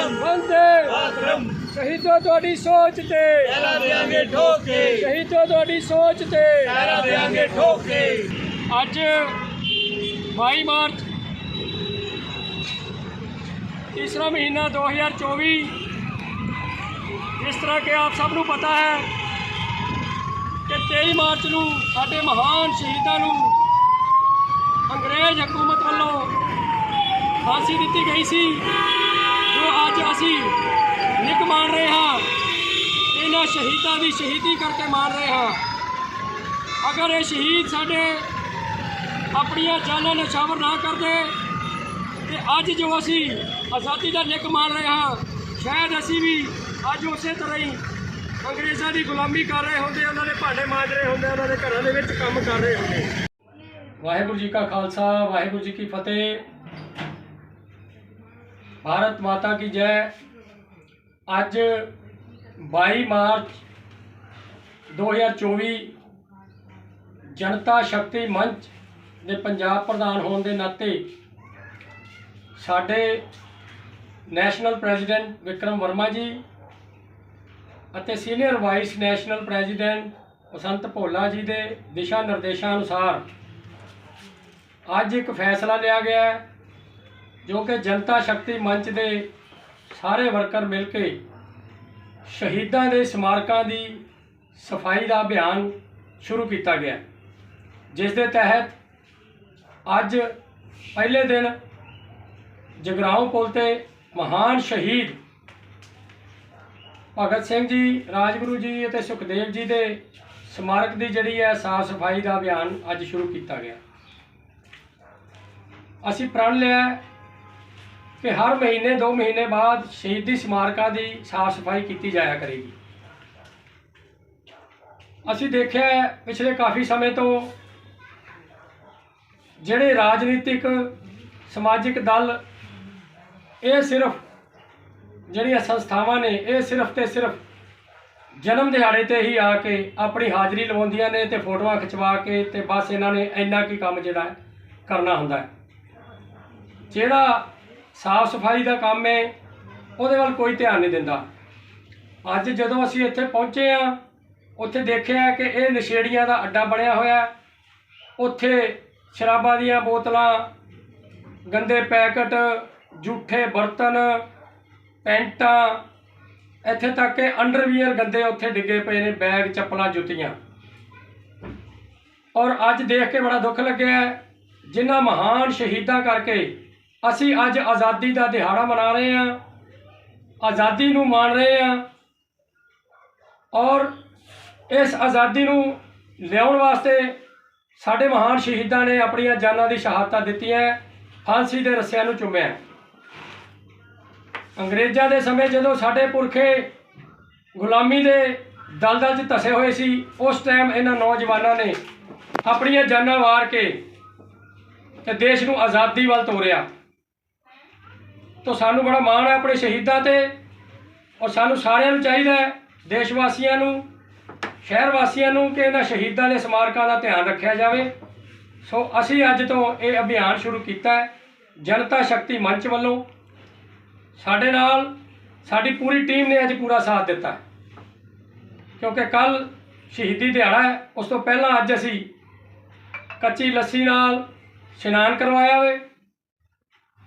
ਵੰਦੇ ਮਾਤਰਮ ਸ਼ਹੀਦੋ ਤੁਹਾਡੀ ਸੋਚ ਤੇ। ਪਹਿਰਾ ਦੇਾਂਗੇ ਠੋਕ। ਸ਼ਹੀਦੋ ਤੁਹਾਡੀ ਸੋਚ ਤੇ। ਪਹਿਰਾ ਦੇਾਂਗੇ ਠੋਕ। ਅੱਜ 22 ਮਾਰਚ ਤੀਸਰਾ ਮਹੀਨਾ 2024 ਜਿਸ ਤਰ੍ਹਾਂ ਕਿ ਆਪ ਸਭ ਨੂੰ ਪਤਾ ਹੈ ਕਿ 23 ਮਾਰਚ ਨੂੰ ਸਾਡੇ ਮਹਾਨ ਸ਼ਹੀਦਾਂ ਨੂੰ ਅੰਗਰੇਜ਼ ਹਕੂਮਤ ਵੱਲੋਂ ਫਾਂਸੀ ਦਿੱਤੀ ਗਈ ਸੀ। ਅਸੀਂ ਨਿਕ ਮਾਣ ਰਹੇ ਹਾਂ। ਇਹਨਾਂ ਸ਼ਹੀਦਾਂ ਦੀ ਸ਼ਹੀਦੀ ਕਰਕੇ ਮਾਣ ਰਹੇ ਹਾਂ। ਅਗਰ ਇਹ ਸ਼ਹੀਦ ਸਾਡੇ ਆਪਣੀਆਂ ਜਾਨਾਂ ਨਿਸ਼ਾਵਰ ਨਾ ਕਰਦੇ, ਤੇ ਅੱਜ ਜੋ ਅਸੀਂ ਆਜ਼ਾਦੀ ਦਾ ਨਿਕ ਮਾਣ ਰਹੇ ਹਾਂ, ਸ਼ਾਇਦ ਅਸੀਂ ਵੀ ਅੱਜ ਉਸੇ ਤਰ੍ਹਾਂ ਹੀ ਅੰਗਰੇਜ਼ਾਂ ਦੀ ਗੁਲਾਮੀ ਕਰ ਰਹੇ ਹੁੰਦੇ, ਉਹਨਾਂ ਦੇ ਭਾਂਡੇ ਮਾਂਜ ਰਹੇ ਹੁੰਦੇ, ਉਹਨਾਂ ਦੇ ਘਰਾਂ ਦੇ ਵਿੱਚ ਕੰਮ ਕਰ ਰਹੇ ਹੁੰਦੇ। ਵਾਹਿਗੁਰੂ ਜੀ ਕਾ ਖਾਲਸਾ, ਵਾਹਿਗੁਰੂ ਜੀ ਕੀ ਫਤਿਹ। ਭਾਰਤ ਮਾਤਾ ਕੀ ਜੈ। ਅੱਜ 22 ਮਾਰਚ 2024 ਜਨਤਾ ਸ਼ਕਤੀ ਮੰਚ ਦੇ ਪੰਜਾਬ ਪ੍ਰਧਾਨ ਹੋਣ ਦੇ ਨਾਤੇ ਸਾਡੇ ਨੈਸ਼ਨਲ ਪ੍ਰੈਜ਼ੀਡੈਂਟ ਵਿਕਰਮ ਵਰਮਾ ਜੀ ਅਤੇ senior vice national president Basant Bhola ji ਦੇ ਦਿਸ਼ਾ ਨਿਰਦੇਸ਼ਾਂ ਅਨੁਸਾਰ ਅੱਜ ਇੱਕ ਫੈਸਲਾ ਲਿਆ ਗਿਆ ਹੈ। ਜੋ ਕਿ ਜਨਤਾ ਸ਼ਕਤੀ ਮੰਚ ਦੇ ਸਾਰੇ ਵਰਕਰ ਮਿਲ ਕੇ ਸ਼ਹੀਦਾਂ ਦੇ ਸਮਾਰਕਾਂ ਦੀ ਸਫ਼ਾਈ ਦਾ ਅਭਿਆਨ ਸ਼ੁਰੂ ਕੀਤਾ ਗਿਆ। ਜਿਸ ਦੇ ਤਹਿਤ ਅੱਜ ਪਹਿਲੇ ਦਿਨ ਜਗਰਾਉਂ ਪੁਲ ਤੇ ਮਹਾਨ ਸ਼ਹੀਦ ਭਗਤ ਸਿੰਘ ਜੀ, ਰਾਜਗੁਰੂ ਜੀ ਅਤੇ ਸੁਖਦੇਵ ਜੀ ਦੇ ਸਮਾਰਕ ਦੀ ਜਿਹੜੀ ਹੈ ਸਾਫ਼ ਸਫ਼ਾਈ ਦਾ ਅਭਿਆਨ ਅੱਜ ਸ਼ੁਰੂ ਕੀਤਾ ਗਿਆ। ਅਸੀਂ ਪ੍ਰਣ ਲਿਆ ਕਿ ਹਰ ਮਹੀਨੇ 2 ਮਹੀਨੇ ਬਾਅਦ ਸ਼ਹੀਦੀ ਸਮਾਰਕਾਂ ਦੀ ਸਾਫ਼ ਸਫ਼ਾਈ ਕੀਤੀ ਜਾਇਆ ਕਰੇਗੀ। ਅਸੀਂ ਦੇਖਿਆ ਪਿਛਲੇ ਕਾਫੀ ਸਮੇਂ ਤੋਂ ਜਿਹੜੇ ਰਾਜਨੀਤਿਕ, ਸਮਾਜਿਕ ਦਲ, ਇਹ ਸਿਰਫ ਜਿਹੜੀਆਂ ਸੰਸਥਾਵਾਂ ਨੇ, ਇਹ ਸਿਰਫ ਤੇ ਸਿਰਫ ਜਨਮ ਦਿਹਾੜੇ ਤੇ ਹੀ ਆ ਕੇ ਆਪਣੀ ਹਾਜ਼ਰੀ ਲਵਾਉਂਦੀਆਂ ਨੇ ਤੇ ਫੋਟੋਆਂ ਖਿਚਵਾ ਕੇ ਤੇ ਬਸ ਇਹਨਾਂ ਨੇ ਇੰਨਾ ਕੀ ਕੰਮ ਜਿਹੜਾ ਕਰਨਾ ਹੁੰਦਾ ਹੈ। ਜਿਹੜਾ ਸਾਫ਼ ਸਫ਼ਾਈ ਦਾ ਕੰਮ ਹੈ, ਉਹਦੇ ਵੱਲ ਕੋਈ ਧਿਆਨ ਨਹੀਂ ਦਿੰਦਾ। ਅੱਜ ਜਦੋਂ ਅਸੀਂ ਇੱਥੇ ਪਹੁੰਚੇ ਆ ਉੱਥੇ ਦੇਖਿਆ ਕਿ ਇਹ ਨਸ਼ੇੜੀਆਂ ਦਾ ਅੱਡਾ ਬਣਿਆ ਹੋਇਆ ਉੱਥੇ ਸ਼ਰਾਬਾਂ ਦੀਆਂ ਬੋਤਲਾਂ, ਗੰਦੇ ਪੈਕਟ ਝੂਠੇ ਬਰਤਨ, ਪੈਂਟਾਂ, ਇੱਥੇ ਤੱਕ ਕਿ ਅੰਡਰਵੀਅਰ ਗੰਦੇ ਉੱਥੇ ਡਿੱਗੇ ਪਏ ਨੇ, ਬੈਗ, ਚੱਪਲਾਂ, ਜੁੱਤੀਆਂ। ਔਰ ਅੱਜ ਦੇਖ ਕੇ ਬੜਾ ਦੁੱਖ ਲੱਗਿਆ ਜਿਨ੍ਹਾਂ ਮਹਾਨ ਸ਼ਹੀਦਾਂ ਕਰਕੇ ਅਸੀਂ ਅੱਜ ਆਜ਼ਾਦੀ ਦਾ ਦਿਹਾੜਾ ਮਨਾ ਰਹੇ ਹਾਂ, ਆਜ਼ਾਦੀ ਨੂੰ ਮਾਣ ਰਹੇ ਹਾਂ ਔਰ ਇਸ ਆਜ਼ਾਦੀ ਨੂੰ ਲਿਆਉਣ ਵਾਸਤੇ ਸਾਡੇ ਮਹਾਨ ਸ਼ਹੀਦਾਂ ਨੇ ਆਪਣੀਆਂ ਜਾਨਾਂ ਦੀ ਸ਼ਹਾਦਤਾਂ ਦਿੱਤੀਆਂ, ਫਾਂਸੀ ਦੇ ਰੱਸਿਆਂ ਨੂੰ ਚੁੰਮਿਆ। ਅੰਗਰੇਜ਼ਾਂ ਦੇ ਸਮੇਂ ਜਦੋਂ ਸਾਡੇ ਪੁਰਖੇ ਗੁਲਾਮੀ ਦੇ ਦਲਦਲ 'ਚ ਧਸੇ ਹੋਏ ਸੀ, ਉਸ ਟਾਈਮ ਇਹਨਾਂ ਨੌਜਵਾਨਾਂ ਨੇ ਆਪਣੀਆਂ ਜਾਨਾਂ ਵਾਰ ਕੇ ਤੇ ਦੇਸ਼ ਨੂੰ ਆਜ਼ਾਦੀ ਵੱਲ ਤੋਰਿਆ। ਤੋ ਸਾਨੂੰ ਬੜਾ ਮਾਣ ਹੈ ਆਪਣੇ ਸ਼ਹੀਦਾਂ ਤੇ ਔਰ ਸਾਨੂੰ ਸਾਰਿਆਂ ਨੂੰ ਚਾਹੀਦਾ ਹੈ ਦੇਸ਼ ਵਾਸੀਆਂ ਨੂੰ ਸ਼ਹਿਰ ਵਾਸੀਆਂ ਨੂੰ ਕਿ ਇਹਨਾਂ ਸ਼ਹੀਦਾਂ ਦੇ ਸਮਾਰਕਾਂ ਦਾ ਧਿਆਨ ਰੱਖਿਆ ਜਾਵੇ। ਸੋ ਅਸੀਂ ਅੱਜ ਤੋਂ ਇਹ ਅਭਿਆਨ ਸ਼ੁਰੂ ਕੀਤਾ ਹੈ, ਜਨਤਾ ਸ਼ਕਤੀ ਮੰਚ ਵੱਲੋਂ। ਸਾਡੇ ਨਾਲ ਸਾਡੀ ਪੂਰੀ ਟੀਮ ਨੇ ਅੱਜ ਪੂਰਾ ਸਾਥ ਦਿੱਤਾ ਕਿਉਂਕਿ ਕੱਲ ਸ਼ਹੀਦੀ ਦਿਹਾੜਾ ਹੈ, ਉਸ ਤੋਂ ਪਹਿਲਾਂ ਅੱਜ ਅਸੀਂ ਕੱਚੀ ਲੱਸੀ ਨਾਲ ਇਸ਼ਨਾਨ ਕਰਵਾਇਆ ਹੋਵੇ।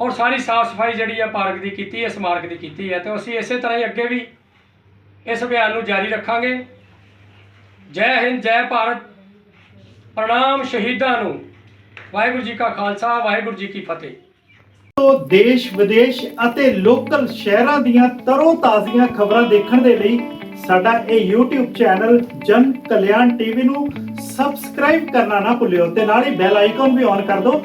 ਔਰ ਸਾਰੀ ਸਾਫ਼ ਸਫ਼ਾਈ ਜਿਹੜੀ ਹੈ ਪਾਰਕ ਦੀ ਕੀਤੀ ਹੈ ਸਮਾਰਕ ਦੀ ਕੀਤੀ ਹੈ। ਤੇ ਅਸੀਂ ਇਸੇ ਤਰ੍ਹਾਂ ਹੀ ਅੱਗੇ ਵੀ ਇਸ ਅਭਿਆਨ ਨੂੰ ਜਾਰੀ ਰੱਖਾਂਗੇ। ਜੈ ਹਿੰਦ, ਜੈ ਭਾਰਤ। ਪ੍ਰਣਾਮ ਸ਼ਹੀਦਾਂ ਨੂੰ। ਵਾਹਿਗੁਰੂ ਜੀ ਕਾ ਖਾਲਸਾ, ਵਾਹਿਗੁਰੂ ਜੀ ਕੀ ਫਤਿਹ। ਤੋਂ ਦੇਸ਼, ਵਿਦੇਸ਼ ਅਤੇ ਲੋਕਲ ਸ਼ਹਿਰਾਂ ਦੀਆਂ ਤਰੋ ਤਾਜ਼ੀਆਂ ਖਬਰਾਂ ਦੇਖਣ ਦੇ ਲਈ ਸਾਡਾ ਇਹ YouTube ਚੈਨਲ ਜਨ ਕਲਿਆਣ ਟੀਵੀ ਨੂੰ ਸਬਸਕ੍ਰਾਈਬ ਕਰਨਾ ਨਾ ਭੁੱਲਿਓ ਤੇ ਨਾਲ ਹੀ ਬੈਲ ਆਈਕਨ ਵੀ ਔਨ ਕਰ ਦਿਓ